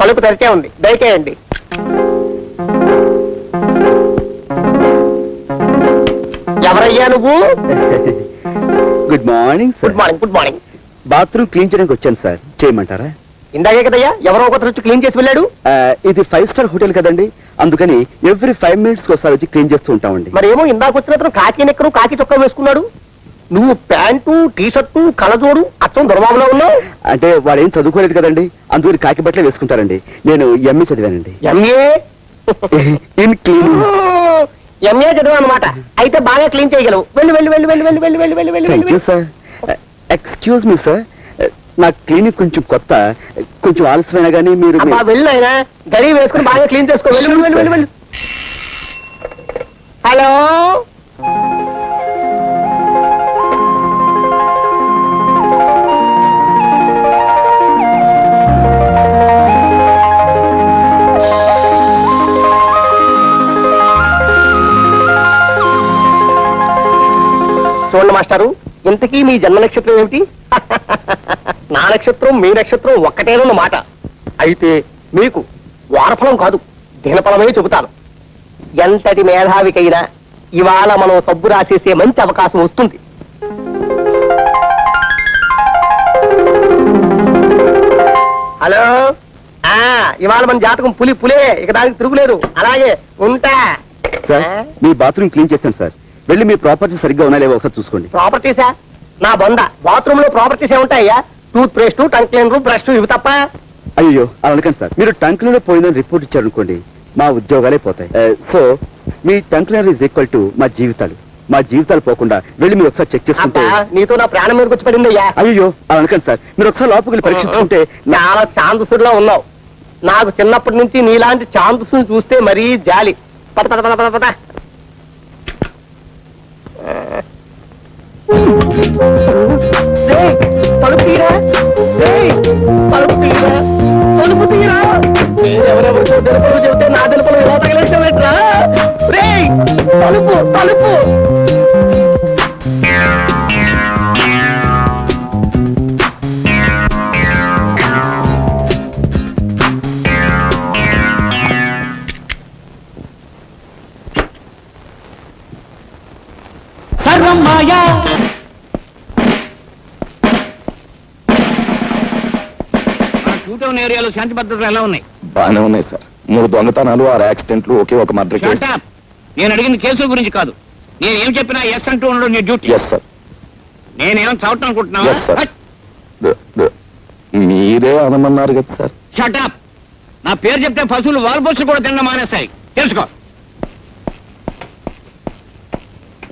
తలుపు తెరిచే ఉంది. దయచేయండి. ఎవరయ్యా నువ్వు? Good morning good morning good morning. Bathroom clean చేయడానికి వచ్చాను సార్. చేయమంటారా? ఇందాకే కదయ్యా ఎవరో ఒకరు వచ్చి క్లీన్ చేసి వెళ్ళాడు. ఆ, ఇది ఫైవ్ స్టార్ హోటల్ కదండి. అందుకని ఎవ్రీ ఫైవ్ మినిట్స్ ఒకసారి వచ్చి క్లీన్ చేస్తూ ఉంటామండి. మరేమో ఇందాక వచ్చిన కాకి నెక్కరు కాకి చొక్కా వేసుకున్నాడు. నువ్వు ప్యాంటు టీ షర్టు కళ్ళజోడు అచ్చం దుర్బాబులో ఉన్నావు? అంటే వాడు ఏం చదువుకోలేదు కదండి. అందుకని కాకి బట్టలే వేసుకుంటారండి. నేను ఎంఏ చదివానండి. ఎంఏ ఇన్ క్లీన్ ఎంఏ చదివా అనమాట అయితే బాగా క్లీన్ చేయగలవు. వెళ్ళి వెళ్ళి వెళ్ళి వెళ్ళి వెళ్ళి వెళ్ళి వెళ్ళి వెళ్ళి వెళ్ళి సార్ ఎక్స్క్యూజ్ మీ సార్ నా క్లినిక్ కొంచెం కొత్త. కొంచెం ఆలస్యమైనా కానీ మీరు వెళ్ళు ఆయన గడి వేసుకుని బాగా క్లీన్ చేసుకో. వెళ్ళి వెళ్ళి వెళ్ళి వెళ్ళి. హలో? చూడండి మాస్టారు. ఇంతకీ మీ జన్మ నక్షత్రం ఏమిటి? నా నక్షత్రం మీ నక్షత్రం ఒక్కటేనన్న మాట. అయితే మీకు వారఫలం కాదు దినఫలమే చెబుతాను. ఎంతటి మేధావికైనా ఇవాళ మనం సబ్బు రాసేసే మంచి అవకాశం వస్తుంది. హలో? ఆ ఇవాళ మన జాతకం పులి పులే. ఇక దానికి తిరుగులేదు. అలాగే ఉంటా. సార్ మీ బాత్రూమ్ క్లీన్ చేస్తాను సార్. వెళ్ళి మీ ప్రాపర్టీ సరిగ్గా ఉన్నా లేవో ఒకసారి చూసుకోండి. ప్రాపర్టీసా నా బొంద. బాత్రూమ్లో properties ఏముంటాయ్యా tooth paste tongue cleaner brush ఇవి తప్ప? అయ్యో అలా అనకండి సార్. మీరు టంక్లో పోయిందని రిపోర్ట్ ఇచ్చారనుకోండి మా ఉద్యోగాలే పోతాయి. సో? మీ టంక్లర్ ఈజ్ ఈక్వల్ టు మా జీవితాలు. మా జీవితాలు పోకుండా వెళ్ళి మీరు ఒకసారి చెక్ చేసుకుంటే నీతో నా ప్రాణం మీదకి వచ్చి పడిందయ్యా అయ్యో అలా అనకండి సార్. మీరు ఒకసారి లోపలికి వెళ్ళి పరీక్షించుకుంటే నా- చాలా ఛాందసుడిలో ఉన్నావు. నాకు చిన్నప్పటి నుంచి నీలాంటి ఛాందసుని చూస్తే మరీ జాలి. పద పద పద పద పద రేయ్, తలుపు తీరా రేయ్, తలుపు తీరా తలుపు తీరా ఎవరెవరికో తెలుపులు చెబితే నా తెలుపులు ఎలా తగిలేసావేట్రా రే తలుపు తలుపు. టౌన్ ఏరియాలో శాంతి భద్రతలు ఎలా ఉన్నాయి? బాగానే ఉన్నాయి సార్. మూడు దొంగతనాలు ఆరు యాక్సిడెంట్లు ఒకే ఒక మర్డర్ కేసు. నేను అడిగిన కేసుల గురించి కాదు. నేను ఏం చెప్పినా ఎస్ అంటూ ఉండడం నీ డ్యూటీ ఎస్ సార్ నేనేం చదవటం ద- మీరే అనమన్నారు కదా సార్. షటప్ నా పేరు చెప్తే పశువులు వాల్పోసులు కూడా తినడం మానేస్తాయి. తెలుసుకో.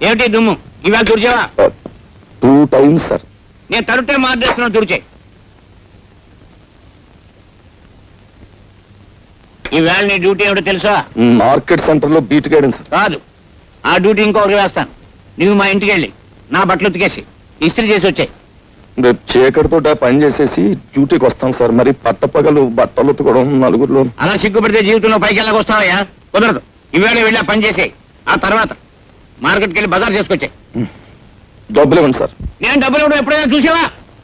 ఏమిటి దుమ్ము? ఇవాళ తుడిచావా? టూ టైమ్స్ సార్ నేను తరుటే మార్చేస్తున్నా తుడిచే. ఈవేళ నీ డ్యూటీ ఏమిటో తెలుసా? మార్కెట్ సెంటర్లో బీట్ సార్ కాదు. ఆ డ్యూటీ ఇంకొకరు వేస్తాను. నువ్వు మా ఇంటికి వెళ్ళి నా బట్టలు ఉతికేసి ఇస్త్రీ చేసి వచ్చాయి. రేపు చీకటితో పని చేసేసి డ్యూటీకి వస్తాం సార్. మరి పట్టపగలు బట్టలు ఉతకడం నలుగురిలో. అలా సిగ్గుపడితే జీవితంలో పైకి వెళ్ళక వస్తావయ్యా? కుదరదు. ఈవేళ వెళ్ళి పని చేసేయి. ఆ తర్వాత మార్కెట్కి వెళ్ళి బజార్ చేసుకొచ్చాయి. డబ్బులు ఇవ్వండి సార్. నేను డబ్బులు ఇవ్వడం ఎప్పుడైనా చూసావా?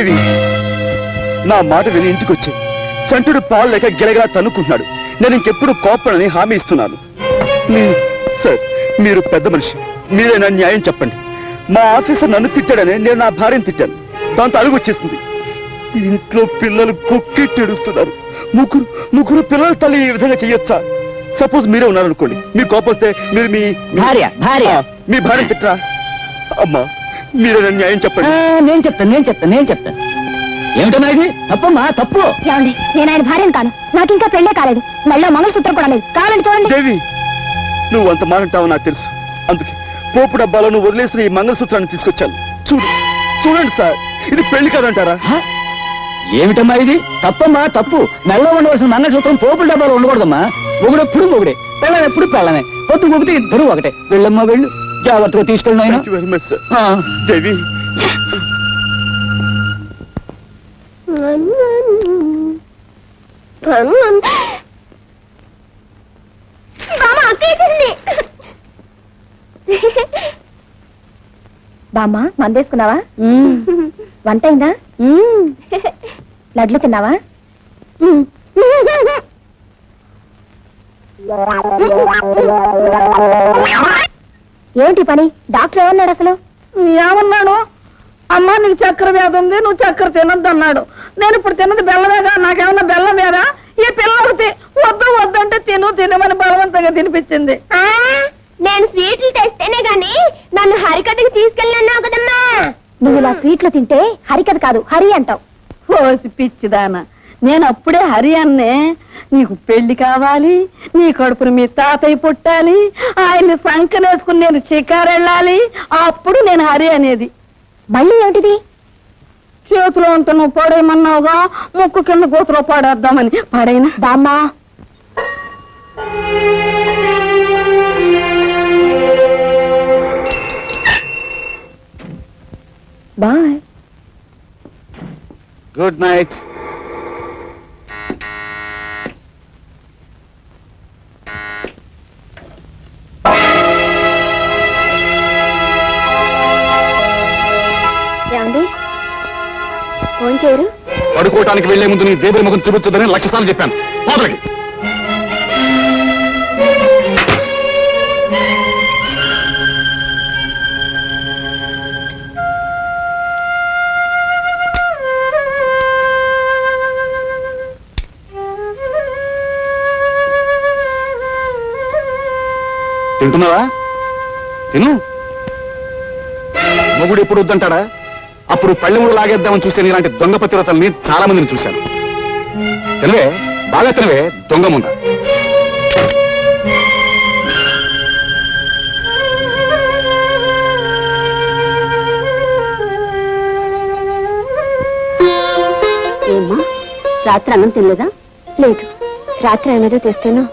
Devi. నా మాట విని ఇంటికి వచ్చి చంటుడు పాలు లేక గిలగలా తన్నుకుంటున్నాడు. నేను ఇంకెప్పుడు కోపడని హామీ ఇస్తున్నాను. సార్ మీరు పెద్ద మనిషి. మీరే నా న్యాయం చెప్పండి. మా ఆఫీసర్ నన్ను తిట్టాడని నేను నా భార్యను తిట్టాను. దాంతో అడుగు వచ్చేసింది. ఇంట్లో పిల్లలు కుక్కెట్టి ఏడుస్తున్నారు ముగ్గురు ముగ్గురు పిల్లల తల్లి ఈ విధంగా చెయ్యొచ్చా సపోజ్ మీరే ఉన్నారనుకోండి. మీ కోపం వస్తే మీరు మీ భార్య, భార్య. మీ భార్య తిట్టరా? అమ్మా మీరే న్యాయం ఆ, చెప్పండి నేను చెప్తాను నేను చెప్తాను నేను చెప్తాను. ఏమిటమ్మా ఇది? తప్పమ్మా తప్పు. ఏమండి నేను ఆయన భార్యను కాను. నాకు ఇంకా పెళ్ళే కాలేదు. మళ్ళీ మంగళసూత్రం కూడా లేదు. కావాలండి చూడండి. దేవి నువ్వు అంత మానంటావు నాకు తెలుసు. అందుకే పోపు డబ్బాలో నువ్వు వదిలేసిన ఈ మంగళసూత్రాన్ని తీసుకొచ్చాను. చూడు చూడండి సార్ ఇది పెళ్ళి కాదంటారా? ఏమిటమ్మా ఇది? తప్పమ్మా తప్పు. మెల్ల ఉండవలసిన మంగళసూత్రం పోపుల డబ్బాలో ఉండకూడదమ్మా. మొగుడు ఎప్పుడు మొగుడే పెళ్ళం ఎప్పుడు పెళ్ళమే. పొత్తు మొగితే ఇద్దరు ఒకటే. వెళ్ళమ్మా వెళ్ళు. జాగ్రత్తగా వెరీ మచ్ సార్ దేవి బామ్మ మందేసుకున్నావా? వంట అయిందా? లడ్లు తిన్నావా? ఏంటి పని? డాక్టర్ ఏమన్నాడు అసలు? ఏమన్నాడు? అమ్మా నీకు చక్కెర వ్యాధి ఉంది నువ్వు చక్కెర తినొద్దు అన్నాడు నేను ఇప్పుడు తిన్నది బెల్లమేగా? నాకేమన్నా బెల్లం వేరా ఈ పిల్ల ఒకటి వద్దు వద్దంటే తిను తినమని బలవంతంగా తినిపించింది. నేను స్వీట్లు తెస్తేనే గాని నన్ను హరికథకి తీసుకెళ్ళన్నావు కదమ్మా. నువ్వు ఇలా స్వీట్లు తింటే హరికథ కాదు హరి అంటావు. పిచ్చిదాన. నేను అప్పుడే హరి అన్నే నీకు పెళ్ళి కావాలి నీ కడుపును మీ తాతయ్య పుట్టాలి ఆయన్ని సంకనేసుకుని నేను షికారు వెళ్ళాలి అప్పుడు నేను హరి అనేది మళ్ళీ ఏంటిది చేతిలో ఉంటే నువ్వు పడేయమన్నావుగా ముక్కు కింద కూతురు పడేద్దామని. పడైనా? బామ్మా. బాయ్. గుడ్ నైట్ పడుకోవటానికి వెళ్ళే ముందు నీ దేవుడి ముఖం చూపించదని లక్ష చెప్పాను. పోతలకి తింటున్నావా? తిను. మొగుడు ఎప్పుడు వద్దంటాడా? అప్పుడు పళ్ళెముడు లాగేద్దామని చూసే ఇలాంటి దొంగ పతివ్రతల్ని చాలా మందిని చూశాను. తెలివే? బాగా తెలివే? దొంగ ముంద రాత్రి అన్నం తినలేదా? లేదు. రాత్రి ఏమేదో తెస్తేనో?